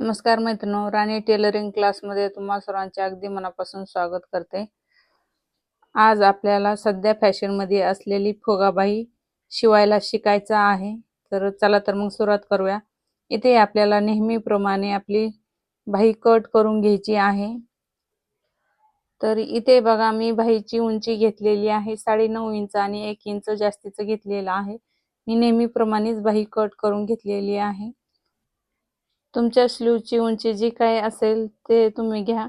नमस्कार मैत्रिणी राणी टेलरिंग क्लासमध्ये तुम्हा सर्वांचे अगदी मनापासून स्वागत करते. आज आपल्याला सध्या फॅशनमध्ये असलेली फोगाबाई शिवायला शिकायचं आहे. तर चला तर मग सुरुवात करूया. इथे आपल्याला नेहमीप्रमाणे आपली बाई कट करून घ्यायची आहे. तर इथे बघा मी बाईची उंची घेतलेली आहे साडे नऊ इंच आणि एक इंच जास्तीचं घेतलेलं आहे. मी नेहमीप्रमाणेच बाई कट करून घेतलेली आहे. तुमच्या स्लीवची उंची जी काही असेल ते तुम्ही घ्या.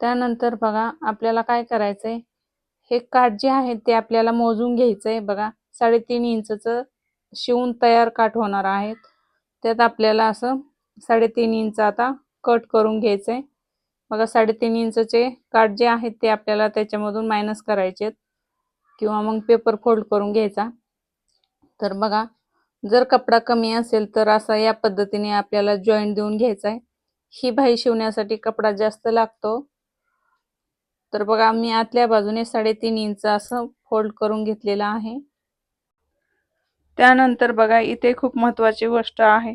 त्यानंतर बघा आपल्याला काय करायचं आहे हे काठ जे आहे ते आपल्याला मोजून घ्यायचं आहे बघा. साडेतीन इंचचं शिवून तयार काठ होणार आहेत. त्यात आपल्याला असं साडेतीन इंच आता कट करून घ्यायचं आहे बघा साडेतीन इंचचे काठ जे आहेत ते आपल्याला त्याच्यामधून मायनस करायचे आहेत किंवा मग पेपर फोल्ड करून घ्यायचा. तर बघा जर कपडा कमी असेल तर असा या पद्धतीने आपल्याला जॉईंट देऊन घ्यायचा आहे. ही बाई शिवण्यासाठी कपडा जास्त लागतो. तर बघा मी आतल्या बाजूने साडेतीन इंच असं फोल्ड करून घेतलेला आहे. त्यानंतर बघा इथे खूप महत्वाची गोष्ट आहे.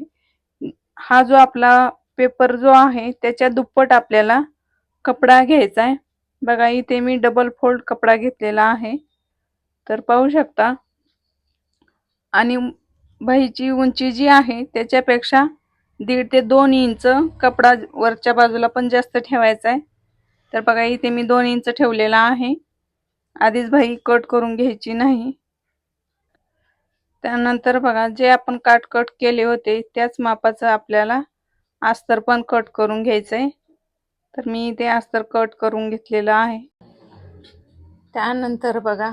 हा जो आपला पेपर जो आहे त्याच्या दुप्पट आपल्याला कपडा घ्यायचा आहे. बघा इथे मी डबल फोल्ड कपडा घेतलेला आहे. तर पाहू शकता. आणि बाईची उंची जी आहे त्याच्यापेक्षा दीड ते दोन इंच कपडा वरच्या बाजूला पण जास्त ठेवायचा आहे. तर बघा इथे मी दोन इंच ठेवलेला आहे. आधीच बाई कट करून घ्यायची नाही. त्यानंतर बघा जे आपण काट कट केले होते त्याच मापाचं आपल्याला अस्तर पण कट करून घ्यायचं आहे तर मी इथे अस्तर कट करून घेतलेलं आहे. त्यानंतर बघा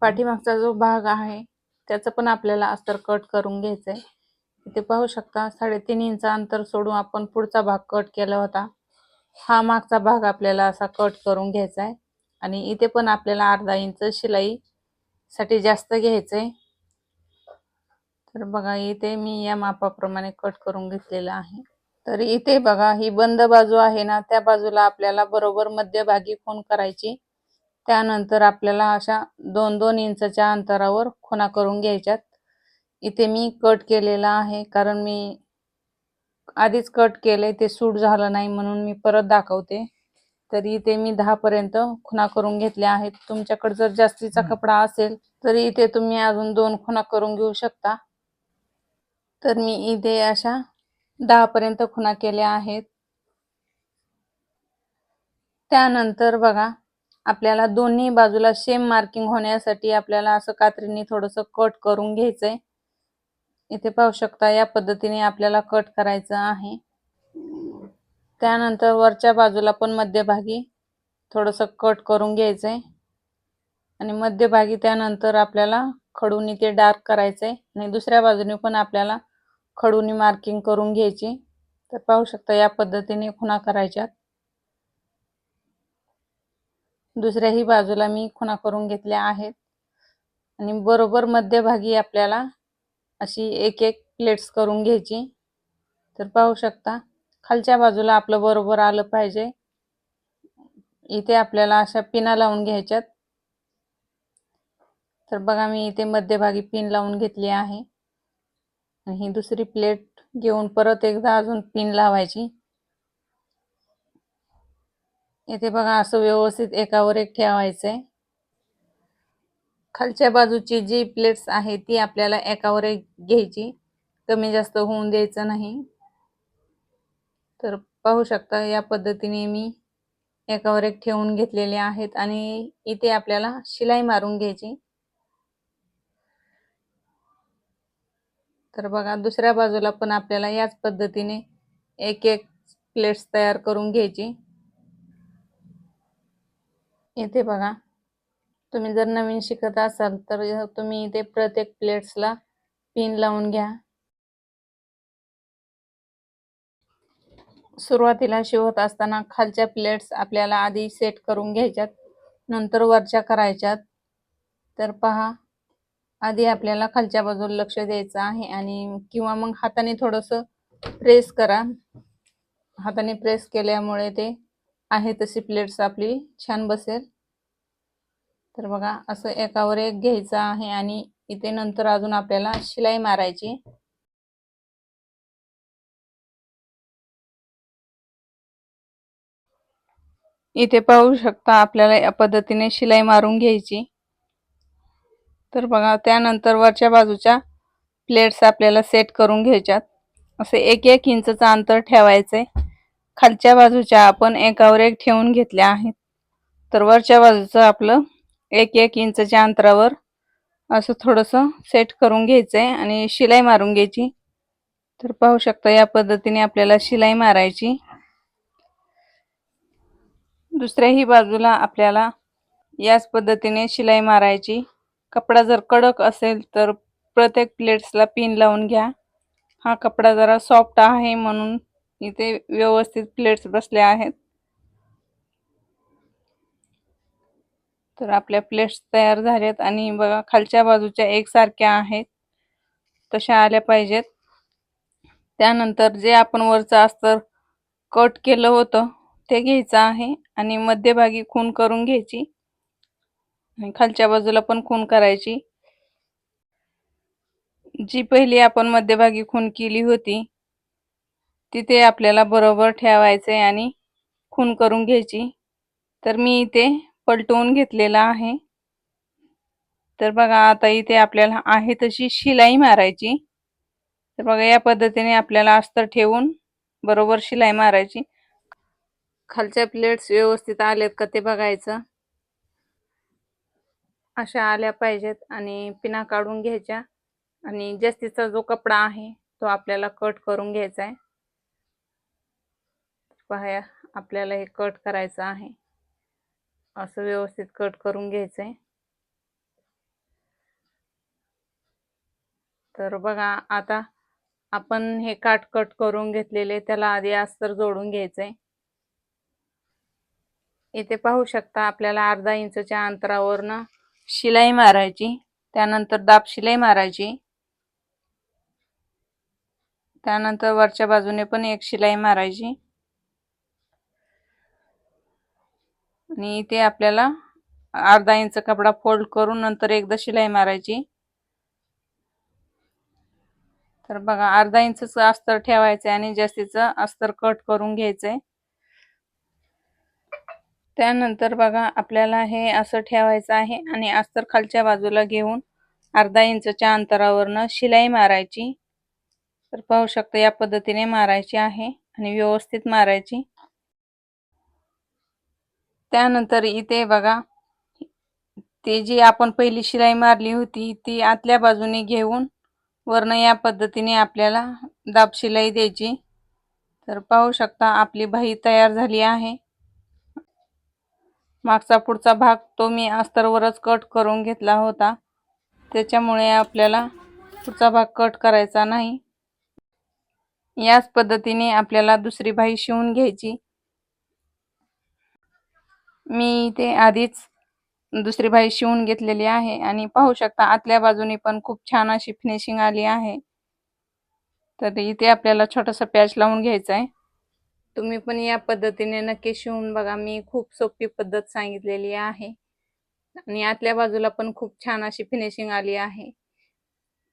पाठीमागचा जो भाग आहे त्याचं पण आपल्याला अस्तर कट करून घ्यायचं आहे इथे पाहू शकता साडेतीन इंच अंतर सोडून आपण पुढचा भाग कट केला होता. हा मागचा भाग आपल्याला असा कट करून घ्यायचा आहे आणि इथे पण आपल्याला अर्धा इंच शिलाई साठी जास्त घ्यायचं आहे तर बघा इथे मी या मापाप्रमाणे कट करून घेतलेला आहे. तर इथे बघा ही बंद बाजू आहे ना त्या बाजूला आपल्याला बरोबर मध्यभागी फोन करायची. त्यानंतर आपल्याला अशा दोन दोन इंचच्या अंतरावर खुणा करून घ्यायच्यात. इथे मी कट केलेला आहे कारण मी आधीच कट केलंय ते सूट झालं नाही म्हणून मी परत दाखवते. तर इथे मी दहा पर्यंत खुणा करून घेतल्या आहेत. तुमच्याकडे जर जास्तीचा कपडा असेल तरी इथे तुम्ही अजून दोन खुणा करून घेऊ शकता. तर मी इथे अशा दहा पर्यंत खुणा केल्या आहेत. त्यानंतर बघा आपल्याला दोन्ही बाजूला सेम मार्किंग होण्यासाठी आपल्याला असं कात्रीने थोडस कट करून घ्यायचंय. इथे पाहू शकता या पद्धतीने आपल्याला कट करायचं आहे. त्यानंतर वरच्या बाजूला पण मध्यभागी थोडस कट करून घ्यायचंय. आणि मध्यभागी त्यानंतर आपल्याला खडूनी ते डार्क करायचंय. आणि दुसऱ्या बाजूने पण आपल्याला खडूनी मार्किंग करून घ्यायची. तर पाहू शकता या पद्धतीने खुणा करायच्यात. दुसऱ्याही बाजूला मी खुणा करून घेतल्या आहेत. आणि बरोबर मध्यभागी आपल्याला अशी एक एक प्लेट्स करून घ्यायची. तर पाहू शकता खालच्या बाजूला आपलं बरोबर आलं पाहिजे. इथे आपल्याला अशा पिना लावून घ्यायच्यात. तर बघा मी इथे मध्यभागी पिन लावून घेतली आहे. आणि ही दुसरी प्लेट घेऊन परत एकदा अजून पिन लावायची. इथे बघा असं व्यवस्थित एकावर एक ठेवायचंय. खालच्या बाजूची जी प्लेट्स आहे ती आपल्याला एकावर एक घ्यायची. कमी जास्त होऊन द्यायचं नाही. तर पाहू शकता या पद्धतीने मी एकावर एक ठेवून घेतलेले आहेत आणि इथे आपल्याला शिलाई मारून घ्यायची. तर बघा दुसऱ्या बाजूला पण आपल्याला याच पद्धतीने एक एक प्लेट्स तयार करून घ्यायची. इथे बघा. तुम्ही जर नवीन शिकत असाल तर तुम्ही इथे प्रत्येक प्लेट्सला पिन लावून घ्या. सुरुवातीला शिवत असताना खालच्या प्लेट्स आपल्याला आधी सेट करून घ्यायच्यात नंतर वरच्या करायच्यात. तर पहा आधी आपल्याला खालच्या बाजूला लक्ष द्यायचं आहे आणि किंवा मग हाताने थोडंसं प्रेस करा. हाताने प्रेस केल्यामुळे ते आहे तशी प्लेट्स आपली. छान बसेल. तर बघा असं एकावर एक घ्यायचं आहे आणि इथे नंतर अजून आपल्याला शिलाई मारायची. इथे पाहू शकता आपल्याला या पद्धतीने शिलाई मारून घ्यायची. तर बघा त्यानंतर वरच्या बाजूच्या प्लेट्स आपल्याला सेट करून घ्यायच्यात. असे एक एक इंचचं अंतर ठेवायचे खालच्या बाजूच्या आपण एकावर एक ठेवून घेतल्या आहेत. तर वरच्या बाजूचं आपलं एक एक इंचच्या अंतरावर असं थोडंसं सेट करून घ्यायचं आहे आणि शिलाई मारून घ्यायची. तर पाहू शकता या पद्धतीने आपल्याला शिलाई मारायची. दुसऱ्याही बाजूला आपल्याला याच पद्धतीने शिलाई मारायची. कपडा जर कडक असेल तर प्रत्येक प्लेट्सला पिन लावून घ्या. हा कपडा जरा सॉफ्ट आहे म्हणून इथे व्यवस्थित प्लेट्स बसल्या आहेत. तर आपल्या प्लेट्स तयार झाल्यात आणि बघा खालच्या बाजूच्या एकसारख्या आहेत. तशा आल्या पाहिजेत. त्यानंतर जे आपण वरचं अस्तर कट केलं होतं ते घ्यायचं आहे आणि मध्यभागी खून करून घ्यायची. आणि खालच्या बाजूला पण खून करायची. जी पहिली आपण मध्यभागी खून केली होती तिथे आपल्याला बरोबर ठेवायचे आणि खून करून घ्यायची. तर मी इथे पलटवून घेतलेला आहे. तर बघा आता इथे आपल्याला आहे तशी शिलाई मारायची. तर बघा या पद्धतीने आपल्याला अस्तर ठेवून बरोबर शिलाई मारायची. खालच्या प्लेट्स व्यवस्थित आलेत का ते बघायचं. अशा आल्या पाहिजेत आणि पिना काढून घ्यायच्या. आणि जास्तीचा जो कपडा आहे तो आपल्याला कट करून घ्यायचा आहे. पहा आपल्याला हे कट करायचं आहे. असं व्यवस्थित कट करून घ्यायचं आहे तर बघा आता आपण हे काट कट करून घेतलेले त्याला आधी अस्तर जोडून घ्यायचं आहे इथे पाहू शकता आपल्याला अर्धा इंचच्या अंतरावरनं शिलाई मारायची. त्यानंतर दाब शिलाई मारायची. त्यानंतर वरच्या बाजूने पण एक शिलाई मारायची. आणि इथे आपल्याला अर्धा इंच कपडा फोल्ड करून नंतर एकदा शिलाई मारायची. तर बघा अर्धा इंचचं अस्तर ठेवायचं आणि जास्तीचं अस्तर कट करून घ्यायचंय. त्यानंतर बघा आपल्याला हे असं ठेवायचं आहे आणि अस्तर खालच्या बाजूला घेऊन अर्धा इंचच्या अंतरावरनं शिलाई मारायची. तर पाहू शकता या पद्धतीने मारायची आहे आणि व्यवस्थित मारायची. त्यानंतर इथे बघा ती जी आपण पहिली शिलाई मारली होती ती आतल्या बाजूने घेऊन वरनं या पद्धतीने आपल्याला दाब शिलाई द्यायची. तर पाहू शकता आपली बाही तयार झाली आहे. मागचा पुढचा भाग तो मी अस्तरवरच कट करून घेतला होता. त्याच्यामुळे आपल्याला पुढचा भाग कट करायचा नाही. याच पद्धतीने आपल्याला दुसरी बाही शिवून घ्यायची. मी इथे आधीच दुसरी बाई शिवून घेतलेली आहे आणि पाहू शकता आतल्या बाजूने पण खूप छान अशी फिनिशिंग आली आहे. तर इथे आपल्याला छोटासा पॅच लावून घ्यायचा आहे. तुम्ही पण या पद्धतीने नक्की शिवून बघा. मी खूप सोपी पद्धत सांगितलेली आहे. आणि आतल्या बाजूला पण खूप छान अशी फिनिशिंग आली आहे.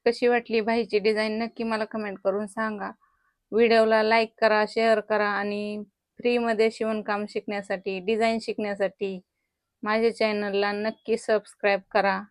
कशी वाटली बाईची डिझाईन नक्की मला कमेंट करून सांगा. व्हिडिओला लाईक करा शेअर करा आणि फ्रीमध्ये शिवणकाम शिकण्यासाठी डिझाईन शिकण्यासाठी माझ्या चॅनलला नक्की सबस्क्राईब करा.